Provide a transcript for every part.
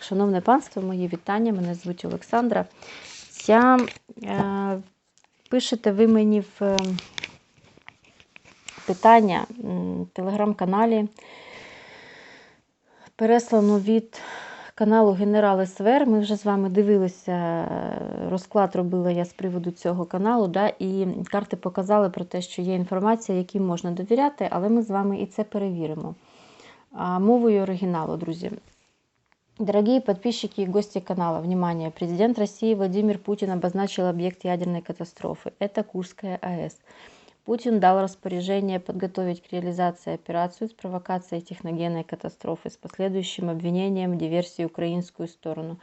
Шановне панство, мої вітання. Мене звуть Олександра. Я е, пишете ви мені в е, питання в телеграм-каналі. Переслано від каналу Генерал СВР. Ми вже з вами дивилися, е, розклад робила я з приводу цього каналу. Да, і карти показали про те, що є інформація, якій можна довіряти, але ми з вами і це перевіримо. Мовою оригіналу, друзі. Дорогие подписчики и гости канала, внимание! Президент России Владимир Путин обозначил объект ядерной катастрофы. Это Курская АЭС. Путин дал распоряжение подготовить к реализации операцию с провокацией техногенной катастрофы с последующим обвинением в диверсии украинскую сторону.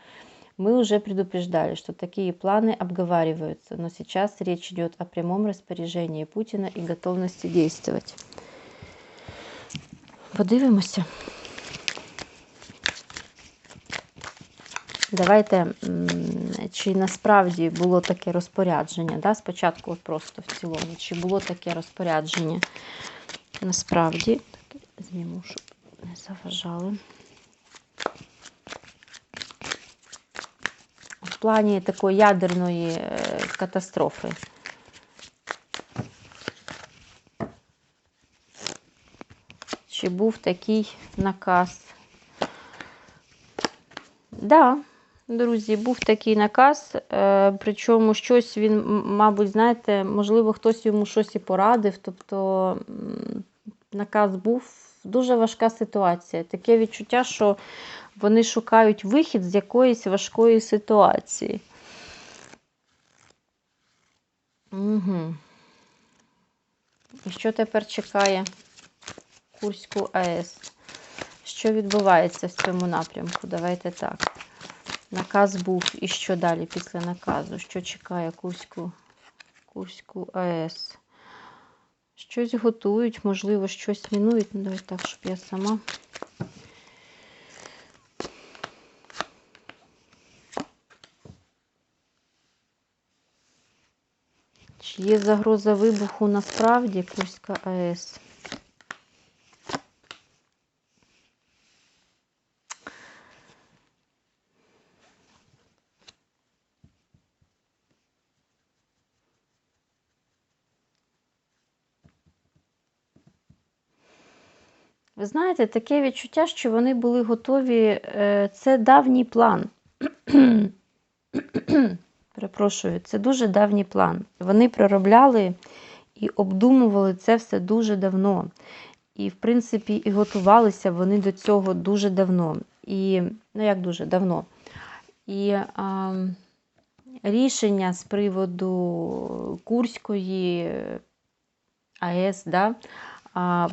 Мы уже предупреждали, что такие планы обговариваются, но сейчас речь идет о прямом распоряжении Путина и готовности действовать. Подивимося. Давайте, чи насправді було таке розпорядження? Да? Спочатку просто в цілому, чи було таке розпорядження? Насправді, так, зніму, щоб не заважали. В плані такої ядерної е, катастрофи. Чи був такий наказ? Да, друзі, був такий наказ, е, причому щось він, мабуть, знаєте, можливо, хтось йому щось і порадив. Тобто наказ був дуже важка ситуація. Таке відчуття, що вони шукають вихід з якоїсь важкої ситуації. Угу. І що тепер чекає Курську АЕС? Що відбувається в цьому напрямку? Давайте так. Наказ був і що далі після наказу? Що чекає Курську, Курську АЕС? Щось готують, можливо, щось мінують. Ну, давайте так, щоб я сама. Чи є загроза вибуху насправді Курська АЕС? Ви знаєте, таке відчуття, що вони були готові. е, Це давній план. Перепрошую, це дуже давній план. Вони проробляли і обдумували це все дуже давно. І, в принципі, і готувалися вони до цього дуже давно. І, ну як дуже давно. І а, рішення з приводу Курської АЕС, да,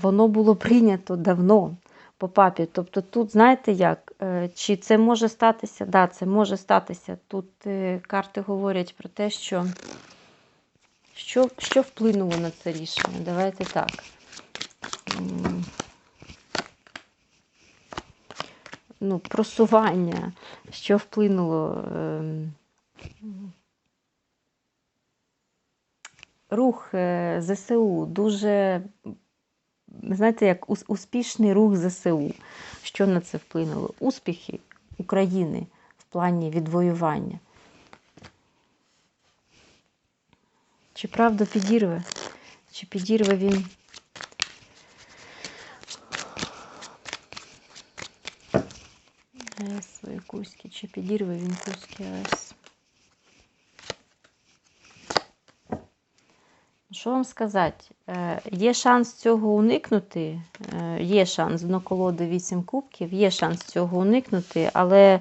воно було прийнято давно по папі. Тобто тут, знаєте як, е, чи це може статися? Да, це може статися. Тут е, карти говорять про те, що, що, що вплинуло на це рішення. Давайте так. Ну, просування, що вплинуло. ем, Рух е, ЗСУ дуже знаєте, як успішний рух ЗСУ. Що на це вплинуло? Успіхи України в плані відвоювання. Чи правда підірве? Чи підірве він? Свої Курські, чи підірве він Курський АЕС? Що вам сказати? Е, Є шанс цього уникнути. е, Є шанс дно колоди 8 кубків, є шанс цього уникнути, але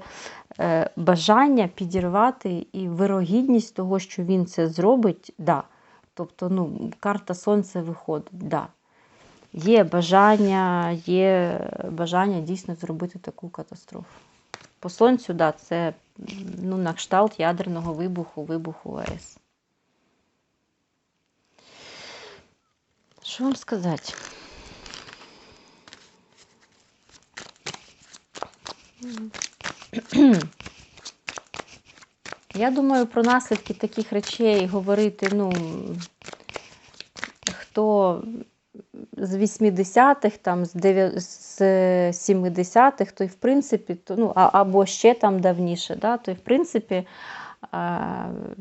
е, бажання підірвати і вирогідність того, що він це зробить, да. Тобто, ну, карта Сонця виходить, да. Є бажання, є бажання дійсно зробити таку катастрофу. По сонцю, да, це ну, на кшталт ядерного вибуху, вибуху АЕС. Що вам сказати? Я думаю, про наслідки таких речей говорити, ну, хто з 80-х, там, з, дев'я- з 70-х, то й в принципі, то, ну, або ще там давніше, да, то й в принципі е,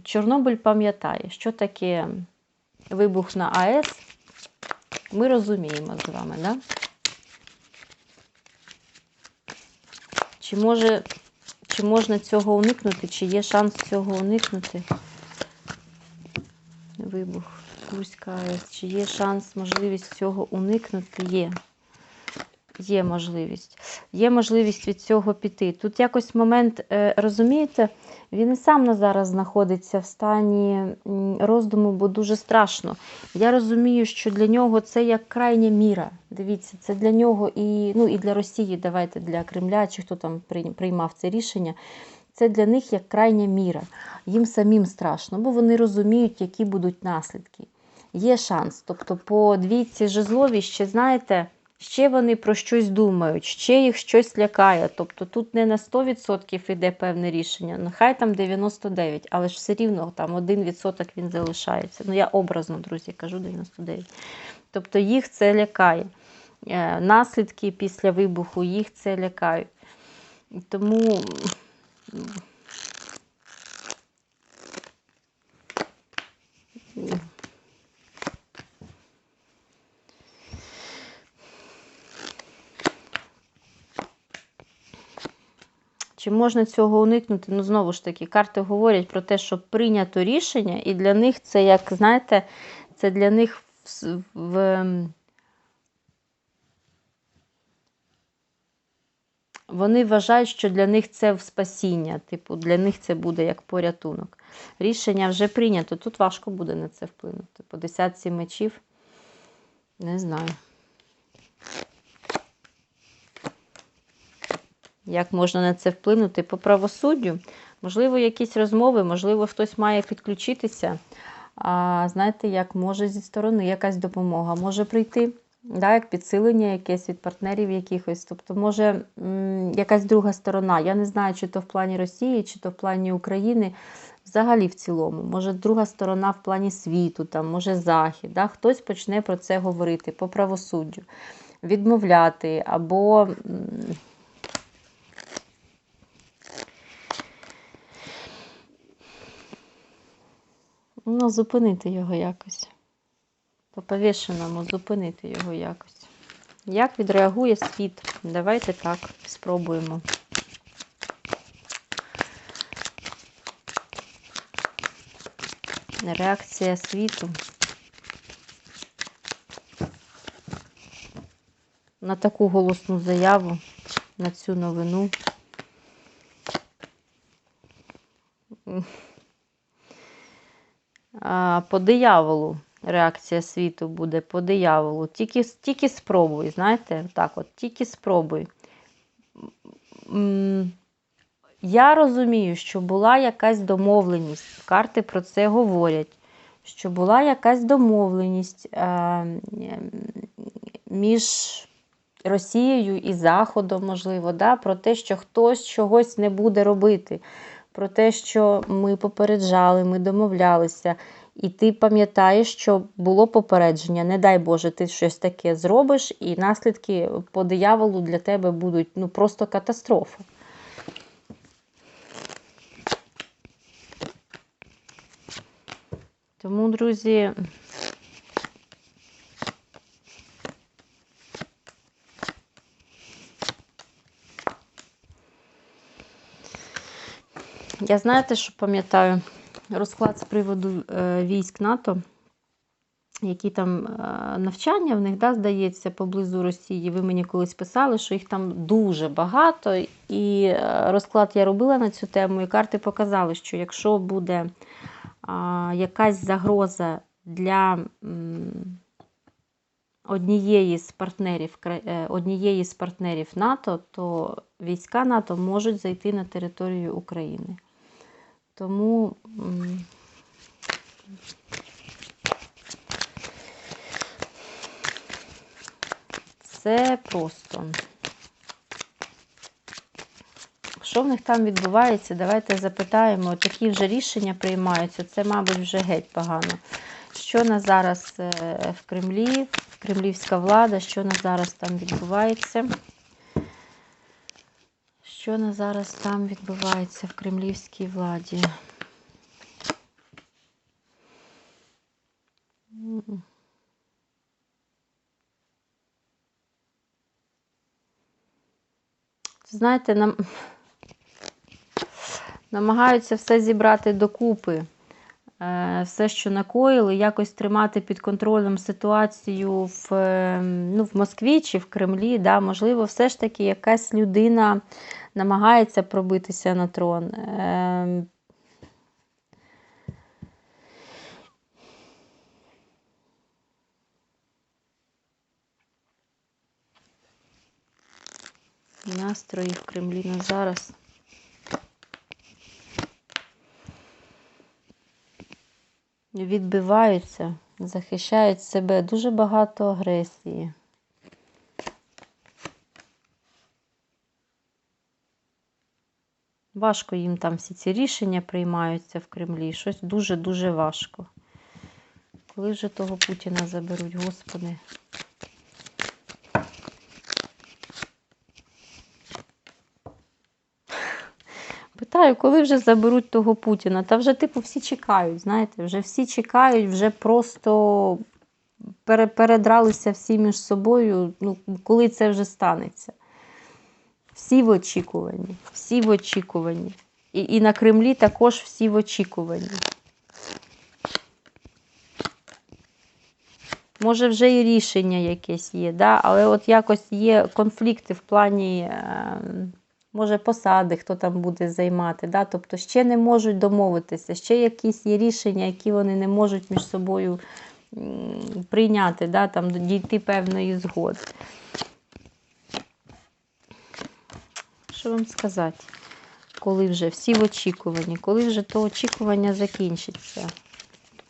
Чорнобиль пам'ятає, що таке вибух на АЕС. Ми розуміємо з вами, да? Чи може, чи можна цього уникнути, чи є шанс цього уникнути? Вибух Курська АЕС. Чи є шанс, можливість цього уникнути? Є. Є можливість. Є можливість від цього піти. Тут якось момент, е, розумієте, він і сам на зараз знаходиться в стані роздуму, бо дуже страшно. Я розумію, що для нього це як крайня міра. Дивіться, це для нього і, ну, і для Росії, давайте для Кремля, чи хто там приймав це рішення. Це для них як крайня міра. Їм самим страшно, бо вони розуміють, які будуть наслідки. Є шанс. Тобто, по двійці жезлові ще, знаєте, ще вони про щось думають, ще їх щось лякає. Тобто тут не на 100% йде певне рішення, нехай там 99%, але ж все рівно там 1% він залишається. Ну, я образно, друзі, кажу 99%. Тобто їх це лякає. Е, Наслідки після вибуху їх це лякають. Тому. Чи можна цього уникнути? Ну, знову ж таки, карти говорять про те, що прийнято рішення, і для них це, як знаєте, це для них в, в, ем, вони вважають, що для них це в спасіння. Типу, для них це буде як порятунок. Рішення вже прийнято. Тут важко буде на це вплинути. По десятці мечів. Не знаю. Як можна на це вплинути по правосуддю? Можливо, якісь розмови, можливо, хтось має підключитися. А знаєте, як може зі сторони якась допомога може прийти, да, як підсилення якесь від партнерів якихось. Тобто, може якась друга сторона. Я не знаю, чи то в плані Росії, чи то в плані України. Взагалі в цілому, може друга сторона в плані світу, там, може Захід, да? хтось почне про це говорити по правосуддю, відмовляти або Ну, зупинити його якось. По повішеному зупинити його якось. Як відреагує світ? Давайте так спробуємо. Реакція світу. На таку голосну заяву, на цю новину. По дияволу реакція світу буде по дияволу. Тільки, тільки спробуй, знаєте, так от, тільки спробуй. Я розумію, що була якась домовленість. Карти про це говорять. Що була якась домовленість е, між Росією і Заходом, можливо, да, про те, що хтось чогось не буде робити про те, що ми попереджали, ми домовлялися. І ти пам'ятаєш, що було попередження, не дай Боже, ти щось таке зробиш, і наслідки по дияволу для тебе будуть ну, просто катастрофа. Тому, друзі, Я знаєте, що пам'ятаю? Розклад з приводу е, військ НАТО, які там е, навчання в них, да, здається, поблизу Росії. Ви мені колись писали, що їх там дуже багато. І е, розклад я робила на цю тему, і карти показали, що якщо буде якась загроза для однієї з партнерів, однієї з партнерів НАТО, то війська НАТО можуть зайти на територію України. Тому це просто. Що в них там відбувається? Давайте запитаємо. Такі вже рішення приймаються. Це, мабуть, вже геть погано. Що на зараз е, в Кремлі, кремлівська влада, що на зараз там відбувається. Що на зараз там відбувається в кремлівській владі? Знаєте, нам намагаються все зібрати докупи. Е, Все, що накоїли, якось тримати під контролем ситуацію в, е, ну, в Москві чи в Кремлі. Да? Можливо, все ж таки якась людина намагається пробитися на трон. Е, Настрої в Кремлі на зараз. Відбиваються, захищають себе. Дуже багато агресії. Важко їм там всі ці рішення приймаються в Кремлі. Щось дуже-дуже важко. Коли вже того Путіна заберуть, господи. Питаю, коли вже заберуть того Путіна? Та вже, типу, всі чекають, знаєте, вже всі чекають, вже просто передралися всі між собою. Ну, коли це вже станеться? Всі в очікуванні, всі в очікуванні. І, і на Кремлі також всі в очікуванні. Може, вже і рішення якесь є, да? але от якось є конфлікти в плані, е, може, посади, хто там буде займати. Да? Тобто ще не можуть домовитися, ще якісь є рішення, які вони не можуть між собою прийняти, да? там, дійти певної згоди. Що вам сказати? Коли вже всі в очікуванні, коли вже то очікування закінчиться.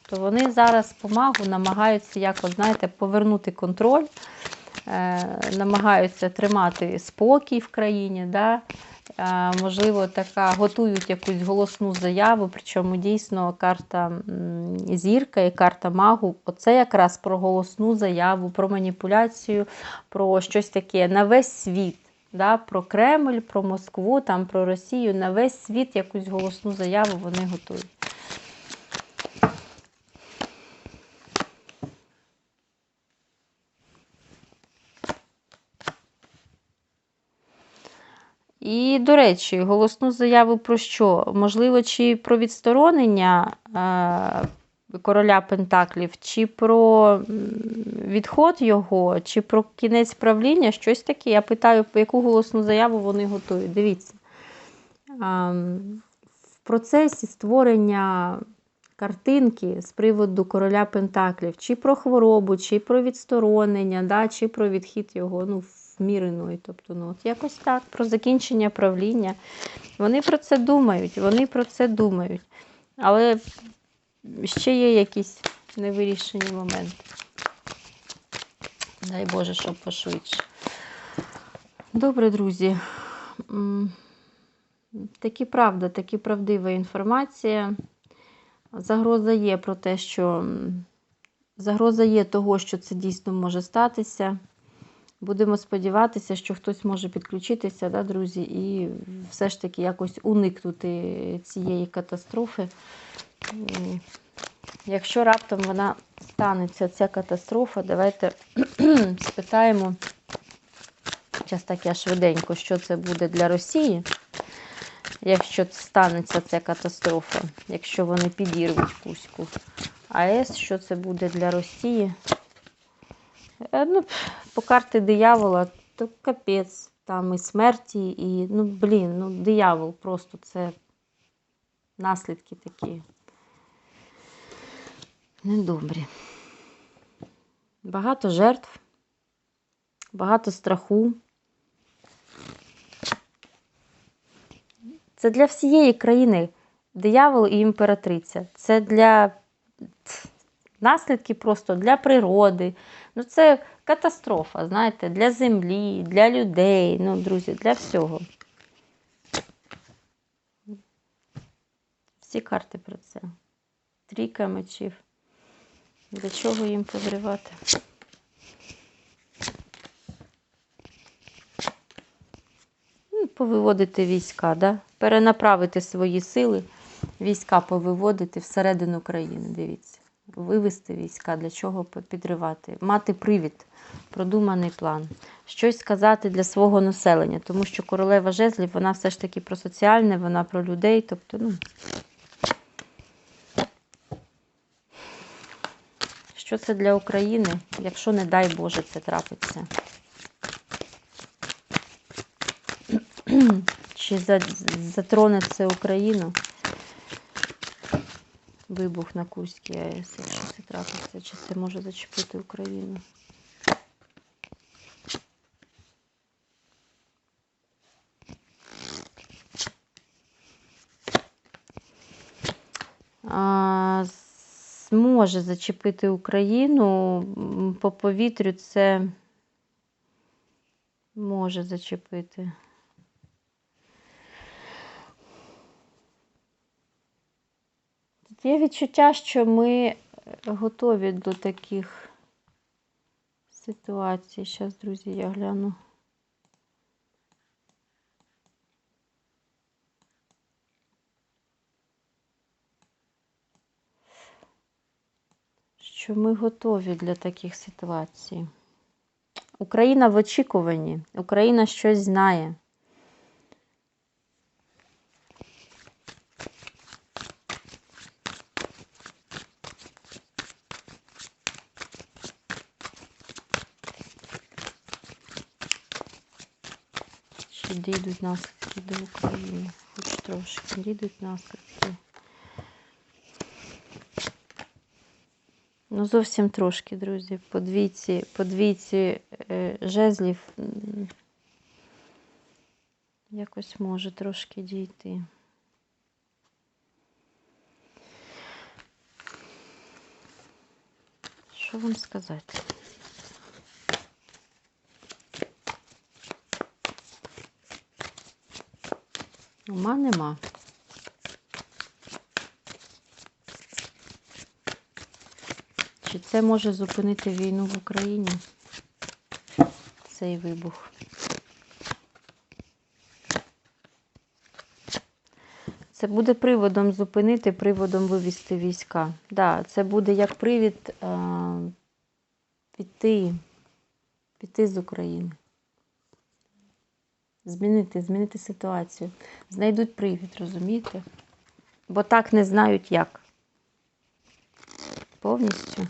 То вони зараз помагу намагаються якось, знаєте, повернути контроль, намагаються тримати спокій в країні. Да? Е, можливо, така готують якусь голосну заяву, причому дійсно карта зірка і карта магу. Оце якраз про голосну заяву, про маніпуляцію, про щось таке на весь світ. Да, про Кремль, про Москву, там, про Росію, на весь світ якусь голосну заяву вони готують. І, до речі, голосну заяву про що? Можливо, чи про відсторонення е, короля Пентаклів, чи про відход його, чи про кінець правління, щось таке. Я питаю, яку голосну заяву вони готують. Дивіться. В процесі створення картинки з приводу короля Пентаклів, чи про хворобу, чи про відсторонення, да, чи про відхід його ну, в мір іной. Тобто, ну, от якось так, про закінчення правління. Вони про це думають, вони про це думають. Але ще є якісь невирішені моменти. Дай Боже, щоб пошвидше. Добре, друзі. М, Таки правда, таки правдива інформація. Загроза є про те, що загроза є того, що це дійсно може статися. Будемо сподіватися, що хтось може підключитися, да, друзі, і все ж таки якось уникнути цієї катастрофи. Якщо раптом вона станеться, ця катастрофа, давайте спитаємо, зараз так я швиденько, що це буде для Росії, якщо станеться ця катастрофа, якщо вони підірвуть Кузьку. АЕС, що це буде для Росії? Е, Ну, по карті диявола, то капець, там і смерті, і, ну, блін, ну, диявол просто це наслідки такі. Недобрі. Багато жертв, багато страху. Це для всієї країни диявол і імператриця. Це для наслідки просто для природи. Ну Це катастрофа, знаєте, для землі, для людей, ну, друзі, для всього. Всі карти про це. Трійка мечів. Для чого їм позривати? Ну, повиводити війська, да? перенаправити свої сили, війська повиводити всередину країни. Дивіться. Вивести війська, для чого підривати, мати привід, продуманий план, щось сказати для свого населення, тому що королева жезлів, вона все ж таки про соціальне, вона про людей. Тобто, ну, що це для України, якщо, не дай Боже, це трапиться? Чи за- затроне це Україну? Вибух на Курській АЕС, якщо це трапиться, чи це може зачепити Україну? А, може зачепити Україну. По повітрю це може зачепити. Є відчуття, що ми готові до таких ситуацій. Зараз, друзі, я гляну. Що ми готові для таких ситуацій. Україна в очікуванні. Україна щось знає. Чи дійдуть наслідки до України? Хоч трошки дійдуть наслідки. Ну, зовсім трошки, друзі. По двійці, по двійці е, жезлів якось може трошки дійти. Що вам сказати? Ума нема. Чи це може зупинити війну в Україні? Цей вибух. Це буде приводом зупинити, приводом вивести війська. Да, це буде як привід е, піти, піти з України. Змінити, змінити ситуацію. Знайдуть привід, розумієте? Бо так не знають як. Повністю.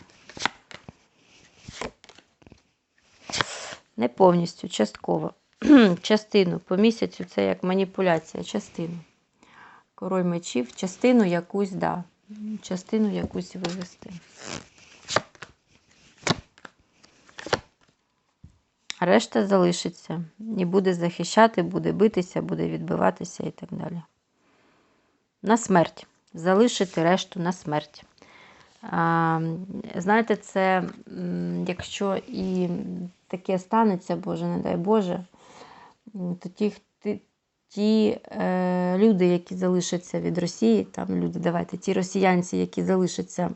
Не повністю, частково. Частину по місяцю це як маніпуляція, частину. Король мечів, частину якусь, да. Частину якусь вивести. Решта залишиться. І буде захищати, буде битися, буде відбиватися і так далі. На смерть. Залишити решту на смерть. А, знаєте, це якщо і таке станеться, Боже, не дай Боже, то ті, ті е, люди, які залишаться від Росії, там люди, давайте, ті росіянці, які залишаться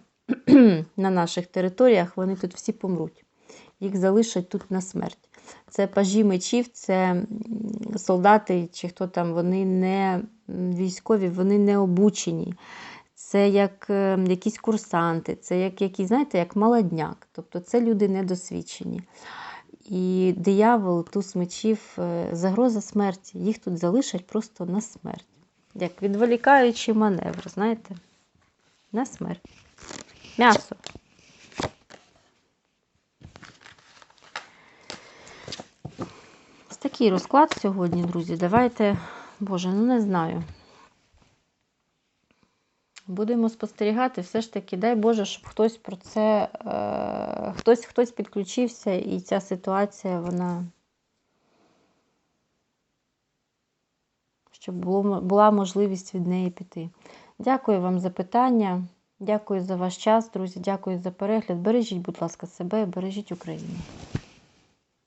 на наших територіях, вони тут всі помруть. Їх залишать тут на смерть. Це пажі мечів, це солдати, чи хто там, вони не військові, вони не обучені. Це як е, якісь курсанти, це як якісь, знаєте, як молодняк. Тобто це люди недосвідчені. І диявол, туз мечів, е, загроза смерті. Їх тут залишать просто на смерть. Як відволікаючий маневр, знаєте? На смерть. М'ясо. Такий розклад сьогодні, друзі. Давайте, Боже, ну не знаю. Будемо спостерігати, все ж таки, дай Боже, щоб хтось про це, е, хтось, хтось підключився, і ця ситуація, вона. Щоб було, була можливість від неї піти. Дякую вам за питання. Дякую за ваш час, друзі. Дякую за перегляд. Бережіть, будь ласка, себе, бережіть Україну.